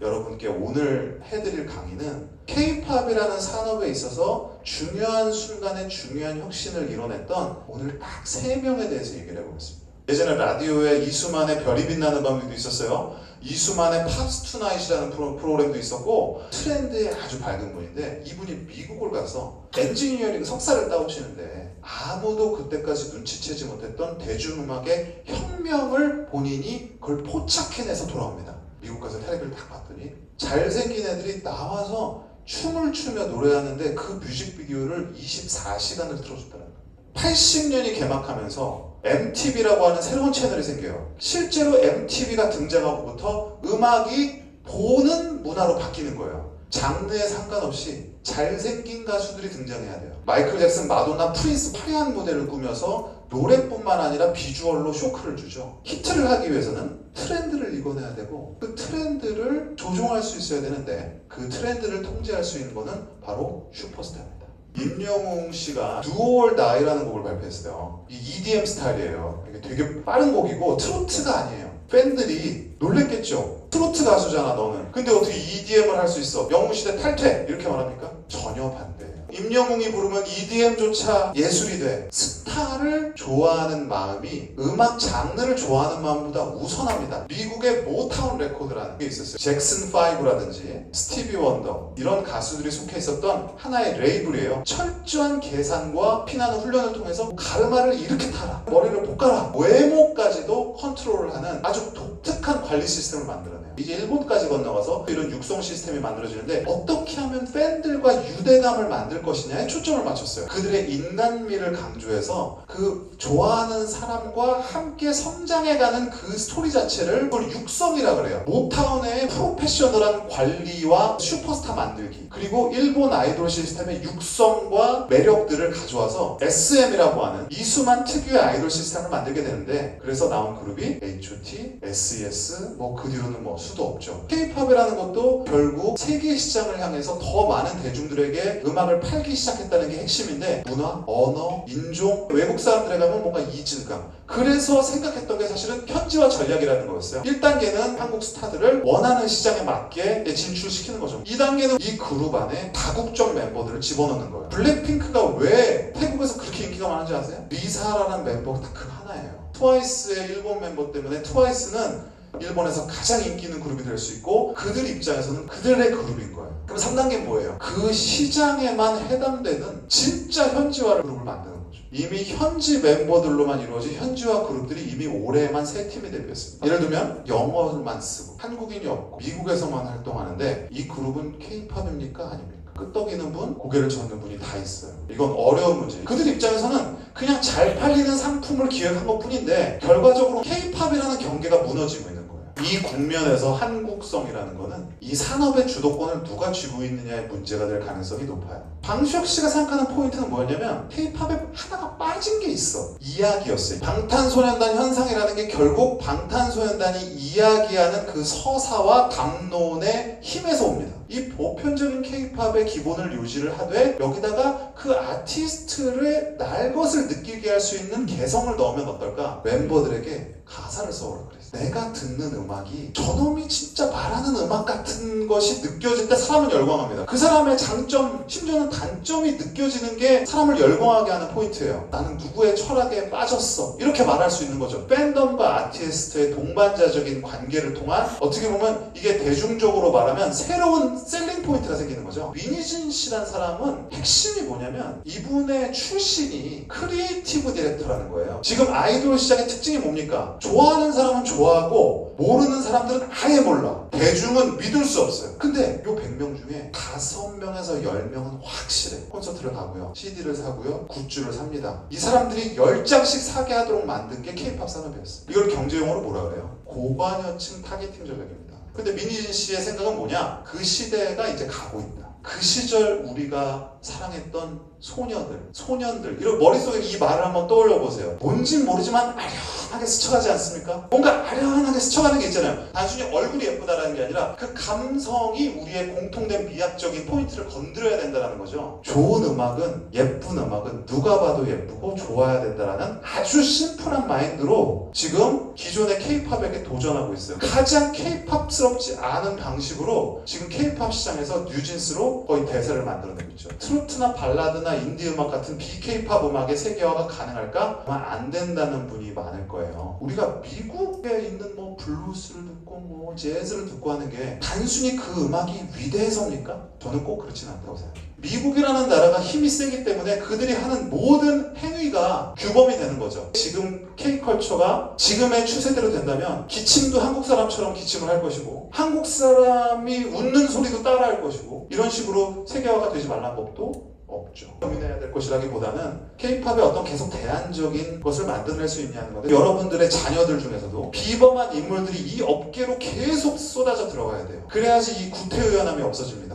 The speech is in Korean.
여러분께 오늘 해드릴 강의는 케이팝이라는 산업에 있어서 중요한 순간에 중요한 혁신을 이뤄냈던 오늘 딱 세 명에 대해서 얘기를 해보겠습니다. 예전에 라디오에 이수만의 별이 빛나는 밤도 있었어요. 이수만의 팝스 투나잇이라는 프로그램도 있었고 트렌드에 아주 밝은 분인데 이분이 미국을 가서 엔지니어링 석사를 따오시는데 아무도 그때까지 눈치채지 못했던 대중음악의 혁명을 본인이 그걸 포착해내서 돌아옵니다. 미국 가서 텔레비를 딱 봤더니 잘생긴 애들이 나와서 춤을 추며 노래하는데 그 뮤직비디오를 24시간을 틀어줬더라고요. 80년이 개막하면서 MTV라고 하는 새로운 채널이 생겨요. 실제로 MTV가 등장하고부터 음악이 보는 문화로 바뀌는 거예요. 장르에 상관없이 잘생긴 가수들이 등장해야 돼요. 마이클 잭슨, 마돈나, 프린스 화려한 무대를 꾸며서 노래뿐만 아니라 비주얼로 쇼크를 주죠. 히트를 하기 위해서는 트렌드를 읽어내야 되고 그 트렌드를 조종할 수 있어야 되는데 그 트렌드를 통제할 수 있는 거는 바로 슈퍼스타입니다. 임영웅 씨가 or Die라는 곡을 발표했어요. 이 EDM 스타일이에요. 되게 빠른 곡이고 트로트가 아니에요. 팬들이 놀랬겠죠. 트로트 가수잖아 너는. 근데 어떻게 EDM을 할 수 있어? 영웅 시대 탈퇴 이렇게 말합니까? 전혀 반대예요. 임영웅이 부르면 EDM조차 예술이 돼. 스타를 좋아하는 마음이 음악 장르를 좋아하는 마음보다 우선합니다. 미국의 모타운 레코드라는 게 있었어요. 잭슨 5라든지 스티비 원더 이런 가수들이 속해 있었던 하나의 레이블이에요. 철저한 계산과 피나는 훈련을 통해서 가르마를 이렇게 타라, 머리를 볶아라, 외모까지도 컨트롤을 하는 아주 독특한 관리 시스템을 만들어내요. 이제 일본까지 건너가서 이런 육성 시스템이 만들어지는데 어떻게 하면 팬들과 유대감을 만들 것이냐에 초점을 맞췄어요. 그들의 인간미를 강조해서 그 좋아하는 사람과 함께 성장해가는 그 스토리 자체를 그걸 육성이라 그래요. 모타운의 프로페셔널한 관리와 슈퍼스타 만들기 그리고 일본 아이돌 시스템의 육성과 매력들을 가져와서 SM이라고 하는 이수만 특유의 아이돌 시스템을 만들게 되는데 그래서 나온 그룹이 H.O.T, SES 뭐 그 뒤로는 뭐 수도 없죠. K-팝이라는 것도 결국 세계 시장을 향해서 더 많은 대중들에게 음악을 팔기 시작했다는 게 핵심인데 문화, 언어, 인종, 외국 사람들에 가면 뭔가 이질감. 그래서 생각했던 게 사실은 현지화 전략이라는 거였어요. 1단계는 한국 스타들을 원하는 시장에 맞게 진출시키는 거죠. 2단계는 이 그룹 안에 다국적 멤버들을 집어넣는 거예요. 블랙핑크가 왜 태국에서 그렇게 인기가 많은지 아세요? 리사라는 멤버가 딱 그 하나예요. 트와이스의 일본 멤버 때문에 트와이스는 일본에서 가장 인기 있는 그룹이 될 수 있고 그들 입장에서는 그들의 그룹인 거예요. 그럼 3단계는 뭐예요? 그 시장에만 해당되는 진짜 현지화 그룹을 만드는 거죠. 이미 현지 멤버들로만 이루어진 현지화 그룹들이 이미 올해만 세 팀이 데뷔했습니다. 예를 들면 영어만 쓰고 한국인이 없고 미국에서만 활동하는데 이 그룹은 K-팝입니까? 아닙니까? 끄떡이는 분, 고개를 젓는 분이 다 있어요. 이건 어려운 문제. 그들 입장에서는 그냥 잘 팔리는 상품을 기획한 것 뿐인데 결과적으로 K-팝이라는 경계가 무너지고 있는. 이 국면에서 한국성이라는 거는 이 산업의 주도권을 누가 쥐고 있느냐의 문제가 될 가능성이 높아요. 방수혁 씨가 생각하는 포인트는 뭐였냐면 K-팝에 하나가 빠진 게 있어. 이야기였어요. 방탄소년단 현상이라는 게 결국 방탄소년단이 이야기하는 그 서사와 담론의 힘에서 옵니다. 이 보편적인 K-팝의 기본을 유지를 하되 여기다가 그 아티스트의 날 것을 느끼게 할 수 있는 개성을 넣으면 어떨까? 멤버들에게 가사를 써오라 그랬어. 내가 듣는 음악이 저놈이 진짜 말하는 음악 같은 것이 느껴질 때 사람은 열광합니다. 그 사람의 장점, 심지어는 단점이 느껴지는 게 사람을 열광하게 하는 포인트예요. 나는 누구의 철학에 빠졌어. 이렇게 말할 수 있는 거죠. 팬덤과 아티스트의 동반자적인 관계를 통한 어떻게 보면 이게 대중적으로 말하면 새로운 셀링 포인트가 생기는 거죠. 위니진 씨란 사람은 핵심이 뭐냐면 이분의 출신이 크리에이티브 디렉터라는 거예요. 지금 아이돌 시장의 특징이 뭡니까? 좋아하는 사람은 좋아하고 모르는 사람들은 아예 몰라. 대중은 믿을 수 없어요. 근데 요 100명 중에 5명에서 10명은 확실해. 콘서트를 가고요. CD를 사고요. 굿즈를 삽니다. 이 사람들이 10장씩 사게 하도록 만든 게 K-팝 산업이었어요. 이걸 경제용어로 뭐라 그래요? 고관여층 타겟팅 전략입니다. 근데 민희진 씨의 생각은 뭐냐? 그 시대가 이제 가고 있다. 그 시절 우리가 사랑했던 소녀들, 소년들 이런 머릿속에 이 말을 한번 떠올려 보세요. 뭔진 모르지만 아련하게 스쳐가지 않습니까? 뭔가 아련하게 스쳐가는 게 있잖아요. 단순히 얼굴이 예쁘다라는 게 아니라 그 감성이 우리의 공통된 미학적인 포인트를 건드려야 된다는 거죠. 좋은 음악은 예쁜 음악은 누가 봐도 예쁘고 좋아야 된다라는 아주 심플한 마인드로 지금 기존의 케이팝에게 도전하고 있어요. 가장 케이팝스럽지 않은 방식으로 지금 케이팝 시장에서 뉴진스로 거의 대세를 만들어내고 있죠. 트로트나 발라드나 인디 음악 같은 비케이팝 음악의 세계화가 가능할까? 아마 안 된다는 분이 많을 거예요. 우리가 미국에 있는 뭐 블루스를 듣고 뭐 재즈를 듣고 하는 게 단순히 그 음악이 위대해서입니까? 저는 꼭 그렇진 않다고 생각해요. 미국이라는 나라가 힘이 세기 때문에 그들이 하는 모든 행위가 규범이 되는 거죠. 지금 K컬처가 지금의 추세대로 된다면 기침도 한국 사람처럼 기침을 할 것이고 한국 사람이 웃는 소리도 따라 할 것이고 이런 식으로 세계화가 되지 말란 법도 없죠. 고민해야 될 것이라기보다는 K-팝의 어떤 계속 대안적인 것을 만들어낼 수 있냐는 건데 여러분들의 자녀들 중에서도 비범한 인물들이 이 업계로 계속 쏟아져 들어가야 돼요. 그래야지 이 구태의연함이 없어집니다.